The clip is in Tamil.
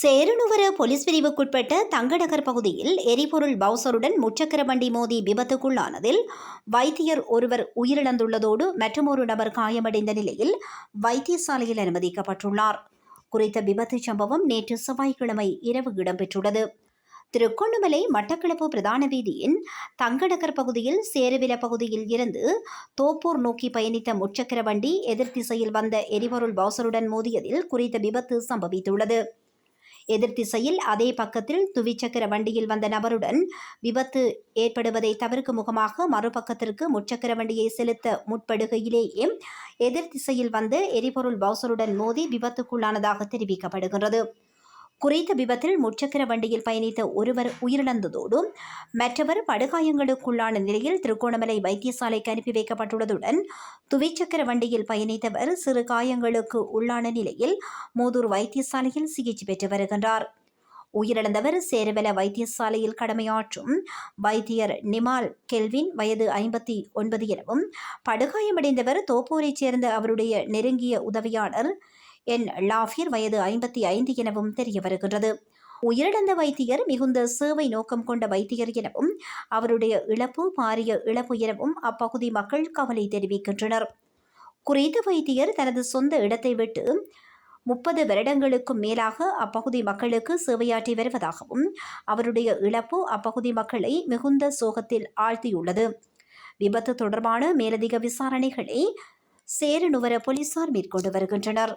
சேருநுவர போலீஸ் பிரிவுக்குட்பட்ட தங்கநகர் பகுதியில் எரிபொருள் பவுசருடன் முச்சக்கர வண்டி மோதி விபத்துக்குள்ளானதில் வைத்தியர் ஒருவர் உயிரிழந்துள்ளதோடு மற்றொரு நபர் காயமடைந்த நிலையில் வைத்தியசாலையில் அனுமதிக்கப்பட்டுள்ளார். குறித்த விபத்து சம்பவம் நேற்று செவ்வாய்க்கிழமை இரவு இடம்பெற்றுள்ளது. திருகோணமலை மட்டக்களப்பு பிரதான வீதியின் தங்கநகர் பகுதியில் சேருவில பகுதியில் இருந்து தோப்பூர் நோக்கி பயணித்த முச்சக்கர வண்டி எதிர் திசையில் வந்த எரிபொருள் பவுசருடன் மோதியதில் குறித்த விபத்து சம்பவித்துள்ளது. எதிர் திசையில் அதே பக்கத்தில் துவிச்சக்கர வண்டியில் வந்த நபருடன் விபத்து ஏற்படுவதை தவிர்க்கும் முகமாக மறுபக்கத்திற்கு முச்சக்கர வண்டியை செலுத்த முற்படுகையிலேயே எதிர் திசையில் வந்து எரிபொருள் பவுசருடன் மோதி விபத்துக்குள்ளானதாக தெரிவிக்கப்படுகிறது குறித்த விபத்தில் முச்சக்கர வண்டியில் பயணித்த ஒருவர் உயிரிழந்ததோடு மற்றவர் படுகாயங்களுக்குள்ளான நிலையில் திருகோணமலை வைத்தியசாலைக்கு அனுப்பி வைக்கப்பட்டுள்ளதுடன் துவிச்சக்கர வண்டியில் பயணித்தவர் சிறு காயங்களுக்கு உள்ளான நிலையில் மூதூர் வைத்தியசாலையில் சிகிச்சை பெற்று வருகின்றார். உயிரிழந்தவர் சேருவல வைத்தியசாலையில் கடமையாற்றும் வைத்தியர் நிமால் கெல்வின் வயது ஐம்பத்தி ஒன்பது எனவும் படுகாயமடைந்தவர் தோப்பூரைச் சேர்ந்த அவருடைய நெருங்கிய உதவியாளர் என் லாஃபியர் வயது ஐம்பத்தி ஐந்து எனவும் தெரிய வருகின்றது. உயிரிழந்த வைத்தியர் மிகுந்த சேவை நோக்கம் கொண்ட வைத்தியர் எனவும் அவருடைய இழப்பு பாரிய இழப்பு எனவும் அப்பகுதி மக்கள் கவலை தெரிவிக்கின்றனர். குறித்த வைத்தியர் தனது சொந்த இடத்தை விட்டு முப்பது வருடங்களுக்கும் மேலாக அப்பகுதி மக்களுக்கு சேவையாற்றி வருவதாகவும் அவருடைய இழப்பு அப்பகுதி மக்களை மிகுந்த சோகத்தில் ஆழ்த்தியுள்ளது. விபத்து தொடர்பான மேலதிக விசாரணைகளை சேரனுவர போலீசார் மேற்கொண்டு வருகின்றனர்.